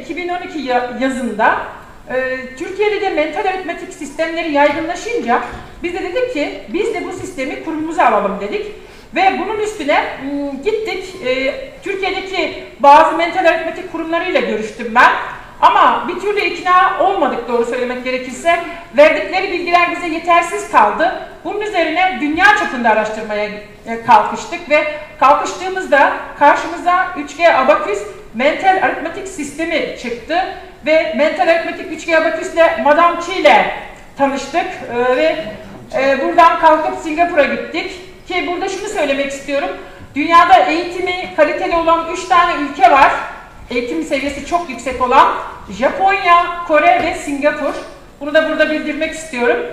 2012 ya- yazında e, Türkiye'de de mental aritmetik sistemleri yaygınlaşınca biz de dedik ki biz de bu sistemi kurumumuza alalım dedik. Ve bunun üstüne m, gittik e, Türkiye'deki bazı mental aritmetik kurumlarıyla görüştüm ben. Ama bir türlü ikna olmadık doğru söylemek gerekirse. Verdikleri bilgiler bize yetersiz kaldı. Bunun üzerine dünya çapında araştırmaya e, kalkıştık ve kalkıştığımızda karşımıza 3G Abaküs mental aritmetik sistemi çıktı ve mental aritmetik 3G Abaküs ile Madame Chi ile tanıştık e, ve e, buradan kalkıp Singapur'a gittik ki burada şunu söylemek istiyorum. Dünyada eğitimi kaliteli olan 3 tane ülke var. Eğitim seviyesi çok yüksek olan Japonya, Kore ve Singapur. Bunu da burada bildirmek istiyorum.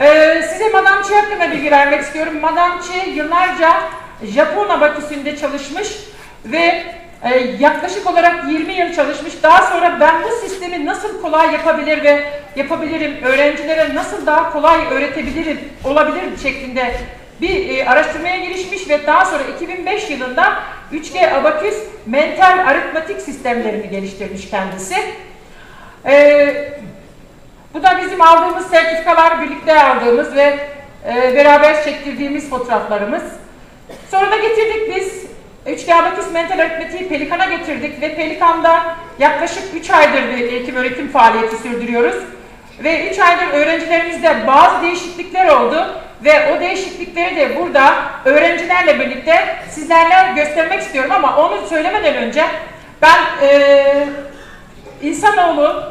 Ee, size Madame Chi hakkında bilgi vermek istiyorum. Madame Chi yıllarca Japon abaküsünde çalışmış ve e, yaklaşık olarak 20 yıl çalışmış. Daha sonra ben bu sistemi nasıl kolay yapabilir ve yapabilirim, öğrencilere nasıl daha kolay öğretebilirim, olabilir şeklinde bir e, araştırmaya girişmiş ve daha sonra 2005 yılında 3G Abaküs mental aritmatik sistemlerini geliştirmiş kendisi. Ee, bu da bizim aldığımız sertifikalar, birlikte aldığımız ve e, beraber çektirdiğimiz fotoğraflarımız. Sonra da getirdik biz 3G Abaküs mental aritmetiği Pelikan'a getirdik ve Pelikan'da yaklaşık 3 aydır bir eğitim öğretim faaliyeti sürdürüyoruz. Ve 3 aydır öğrencilerimizde bazı değişiklikler oldu ve o değişiklikleri de burada öğrencilerle birlikte sizlerle göstermek istiyorum ama onu söylemeden önce ben e, insanoğlu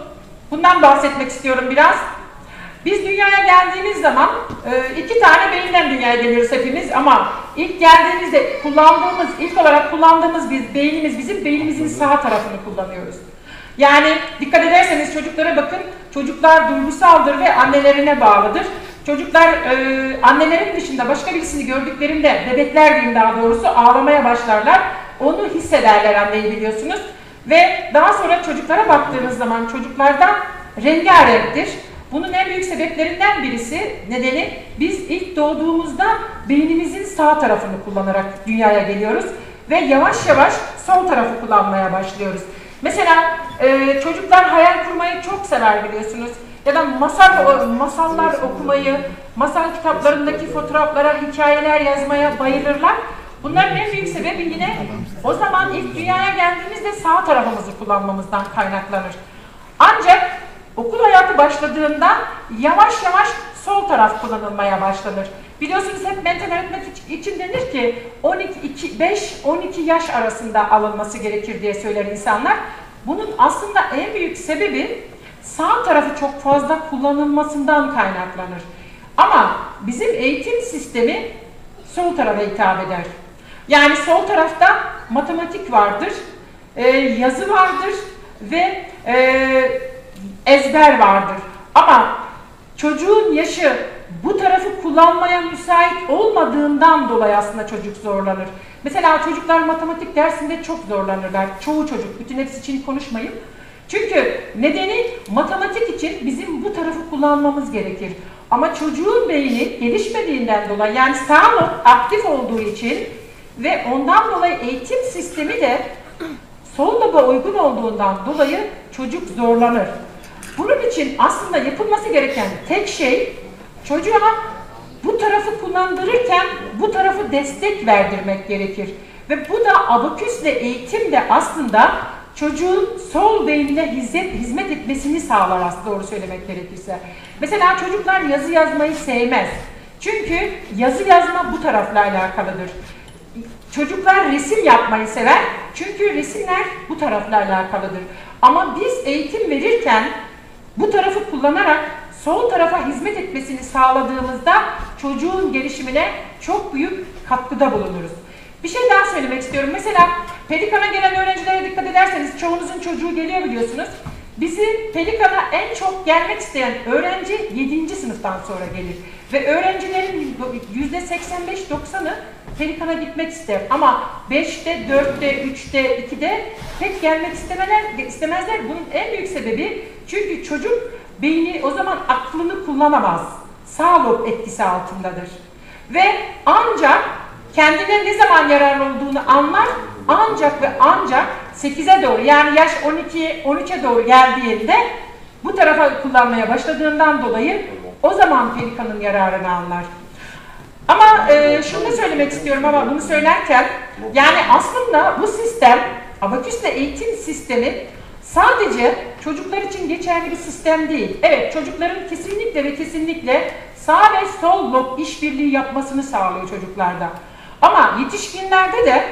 bundan bahsetmek istiyorum biraz. Biz dünyaya geldiğimiz zaman e, iki tane beyinden dünyaya geliyoruz hepimiz ama ilk geldiğimizde kullandığımız, ilk olarak kullandığımız biz beynimiz, bizim beynimizin sağ tarafını kullanıyoruz. Yani dikkat ederseniz çocuklara bakın, çocuklar duygusaldır ve annelerine bağlıdır. Çocuklar e, annelerin dışında başka birisini gördüklerinde, bebekler diyeyim daha doğrusu ağlamaya başlarlar. Onu hissederler anneyi biliyorsunuz. Ve daha sonra çocuklara baktığınız zaman çocuklarda rengarenktir. Bunun en büyük sebeplerinden birisi, nedeni biz ilk doğduğumuzda beynimizin sağ tarafını kullanarak dünyaya geliyoruz ve yavaş yavaş sol tarafı kullanmaya başlıyoruz. Mesela e, çocuklar hayal kurmayı çok sever biliyorsunuz. Ya da masal masallar okumayı, masal kitaplarındaki fotoğraflara, hikayeler yazmaya bayılırlar. Bunların en büyük sebebi yine o zaman ilk dünyaya geldiğimizde sağ tarafımızı kullanmamızdan kaynaklanır. Ancak okul hayatı başladığında yavaş yavaş sol taraf kullanılmaya başlanır. Biliyorsunuz hep mental aritmetik için denir ki 5-12 yaş arasında alınması gerekir diye söyler insanlar. Bunun aslında en büyük sebebi sağ tarafı çok fazla kullanılmasından kaynaklanır. Ama bizim eğitim sistemi sol tarafa hitap eder. Yani sol tarafta matematik vardır, e, yazı vardır ve e, ezber vardır. Ama çocuğun yaşı bu tarafı kullanmaya müsait olmadığından dolayı aslında çocuk zorlanır. Mesela çocuklar matematik dersinde çok zorlanırlar. Çoğu çocuk, bütün hepsi için konuşmayayım. Çünkü nedeni matematik için bizim bu tarafı kullanmamız gerekir. Ama çocuğun beyni gelişmediğinden dolayı yani sağ lob aktif olduğu için ve ondan dolayı eğitim sistemi de sol loba uygun olduğundan dolayı çocuk zorlanır. Bunun için aslında yapılması gereken tek şey çocuğa bu tarafı kullandırırken bu tarafı destek verdirmek gerekir. Ve bu da abaküsle eğitim de aslında çocuğun sol beynine hizmet, hizmet etmesini sağlar aslında doğru söylemek gerekirse. Mesela çocuklar yazı yazmayı sevmez. Çünkü yazı yazma bu tarafla alakalıdır. Çocuklar resim yapmayı sever. Çünkü resimler bu tarafla alakalıdır. Ama biz eğitim verirken bu tarafı kullanarak sol tarafa hizmet etmesini sağladığımızda çocuğun gelişimine çok büyük katkıda bulunuruz. Bir şey daha söylemek istiyorum. Mesela Pelikan'a gelen öğrencilere dikkat ederseniz çoğunuzun çocuğu geliyor biliyorsunuz. Bizi Pelikan'a en çok gelmek isteyen öğrenci 7. sınıftan sonra gelir. Ve öğrencilerin %85-90'ı Pelikan'a gitmek ister. Ama 5'te, 4'te, 3'te, 2'de pek gelmek istemeler, istemezler. Bunun en büyük sebebi çünkü çocuk beyni o zaman aklını kullanamaz. Sağ lob etkisi altındadır. Ve ancak kendine ne zaman yararlı olduğunu anlar ancak ve ancak 8'e doğru yani yaş 12 13'e doğru geldiğinde bu tarafa kullanmaya başladığından dolayı o zaman Pelikan'ın yararını anlar. Ama e, şunu da söylemek istiyorum ama bunu söylerken yani aslında bu sistem abaküsle eğitim sistemi sadece çocuklar için geçerli bir sistem değil. Evet çocukların kesinlikle ve kesinlikle sağ ve sol blok işbirliği yapmasını sağlıyor çocuklarda. Ama yetişkinlerde de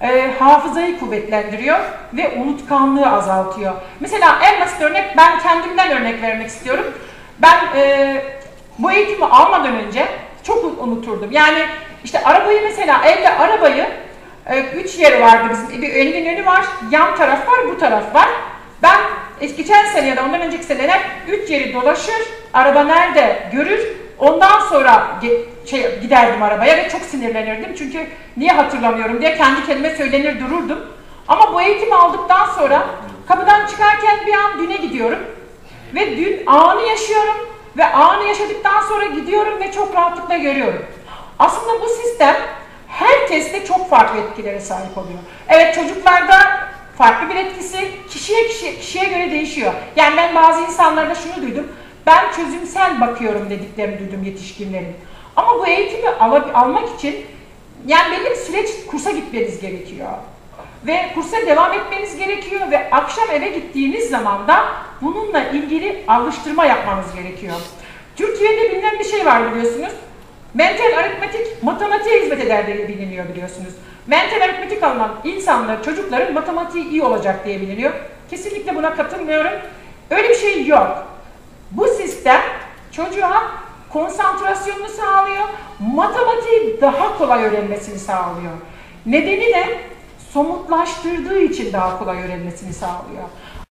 e, hafızayı kuvvetlendiriyor ve unutkanlığı azaltıyor. Mesela en basit örnek ben kendimden örnek vermek istiyorum. Ben e, bu eğitimi almadan önce çok unuturdum. Yani işte arabayı mesela evde arabayı e, üç yeri vardı bizim. Bir önün önü var, yan taraf var, bu taraf var. Ben geçen sene ya da ondan önceki seneler üç yeri dolaşır, araba nerede görür, ondan sonra şey, giderdim arabaya ve çok sinirlenirdim. Çünkü niye hatırlamıyorum diye kendi kendime söylenir dururdum. Ama bu eğitimi aldıktan sonra kapıdan çıkarken bir an düne gidiyorum ve dün anı yaşıyorum ve anı yaşadıktan sonra gidiyorum ve çok rahatlıkla görüyorum. Aslında bu sistem herkeste çok farklı etkilere sahip oluyor. Evet çocuklarda farklı bir etkisi kişiye kişiye, kişiye göre değişiyor. Yani ben bazı insanlarda şunu duydum. Ben çözümsel bakıyorum dediklerini duydum yetişkinlerin. Ama bu eğitimi al almak için yani belli süreç kursa gitmeniz gerekiyor. Ve kursa devam etmeniz gerekiyor ve akşam eve gittiğiniz zaman da bununla ilgili alıştırma yapmanız gerekiyor. Türkiye'de bilinen bir şey var biliyorsunuz. Mental aritmetik matematiğe hizmet eder diye biliniyor biliyorsunuz. Mental aritmetik alınan insanlar, çocukların matematiği iyi olacak diye biliniyor. Kesinlikle buna katılmıyorum. Öyle bir şey yok. Bu sistem çocuğa konsantrasyonunu sağlıyor, matematiği daha kolay öğrenmesini sağlıyor. Nedeni de somutlaştırdığı için daha kolay öğrenmesini sağlıyor.